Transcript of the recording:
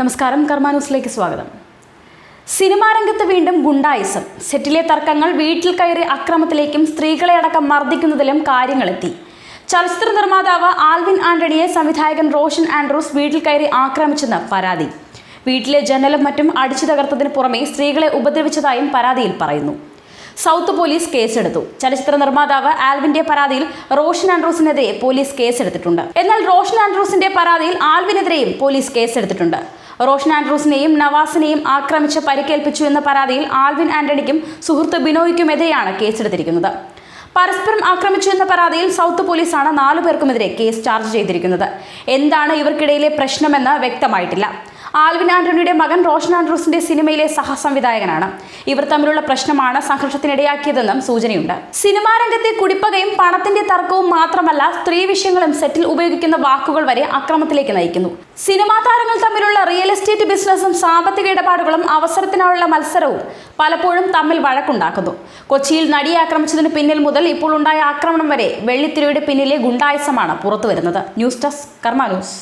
നമസ്കാരം കർമ്മ ന്യൂസിലേക്ക് സ്വാഗതം. സിനിമാ രംഗത്ത് വീണ്ടും ഗുണ്ടായിസം. സെറ്റിലെ തർക്കങ്ങൾ വീട്ടിൽ കയറി അക്രമത്തിലേക്കും സ്ത്രീകളെ അടക്കം മർദ്ദിക്കുന്നതിലും കാര്യങ്ങളെത്തി. ചലച്ചിത്ര നിർമ്മാതാവ് ആൽവിൻ ആന്റണിയെ സംവിധായകൻ റോഷൻ ആൻഡ്രൂസ് വീട്ടിൽ കയറി ആക്രമിച്ചെന്ന് പരാതി. വീട്ടിലെ ജനലും മറ്റും അടിച്ചു തകർത്തതിന് പുറമെ സ്ത്രീകളെ ഉപദ്രവിച്ചതായും പരാതിയിൽ പറയുന്നു. സൗത്ത് പോലീസ് കേസെടുത്തു. ചലച്ചിത്ര നിർമ്മാതാവ് ആൽവിന്റെ പരാതിയിൽ റോഷൻ ആൻഡ്രൂസിനെതിരെ പോലീസ് കേസെടുത്തിട്ടുണ്ട്. എന്നാൽ റോഷൻ ആൻഡ്രൂസിന്റെ പരാതിയിൽ ആൽവിനെതിരെയും പോലീസ് കേസെടുത്തിട്ടുണ്ട്. റോഷൻ ആൻഡ്രൂസിനെയും നവാസിനെയും ആക്രമിച്ച് പരിക്കേൽപ്പിച്ചു എന്ന പരാതിയിൽ ആൽവിൻ ആന്റണിക്കും സുഹൃത്ത് ബിനോയ്ക്കുമെതിരെയാണ് കേസെടുത്തിരിക്കുന്നത്. പരസ്പരം ആക്രമിച്ചു എന്ന പരാതിയിൽ സൗത്ത് പോലീസാണ് നാലു പേർക്കുമെതിരെ കേസ് ചാർജ് ചെയ്തിരിക്കുന്നത്. എന്താണ് ഇവർക്കിടയിലെ പ്രശ്നമെന്ന് വ്യക്തമായിട്ടില്ല. ആൽവിൻ ആന്റണിയുടെ മകൻ റോഷൻ ആൻഡ്രൂസിന്റെ സിനിമയിലെ സഹസംവിധായകനാണ്. ഇവർ തമ്മിലുള്ള പ്രശ്നമാണ് സംഘർഷത്തിനിടയാക്കിയതെന്നും സൂചനയുണ്ട്. സിനിമാ രംഗത്തെ കുടിപ്പകയും പണത്തിന്റെ തർക്കവും മാത്രമല്ല സ്ത്രീ വിഷയങ്ങളും സെറ്റിൽ ഉപയോഗിക്കുന്ന വാക്കുകൾ വരെ അക്രമത്തിലേക്ക് നയിക്കുന്നു. സിനിമാ താരങ്ങൾ തമ്മിലുള്ള റിയൽ എസ്റ്റേറ്റ് ബിസിനസ്സും സാമ്പത്തിക ഇടപാടുകളും അവസരത്തിനായുള്ള മത്സരവും പലപ്പോഴും തമ്മിൽ വഴക്കുണ്ടാക്കുന്നു. കൊച്ചിയിൽ നടിയെ ആക്രമിച്ചതിന് പിന്നിൽ മുതൽ ഇപ്പോൾ ഉണ്ടായ ആക്രമണം വരെ വെള്ളിത്തിരയുടെ പിന്നിലെ ഗുണ്ടായസമാണ് പുറത്തുവരുന്നത്. News desk Karma news.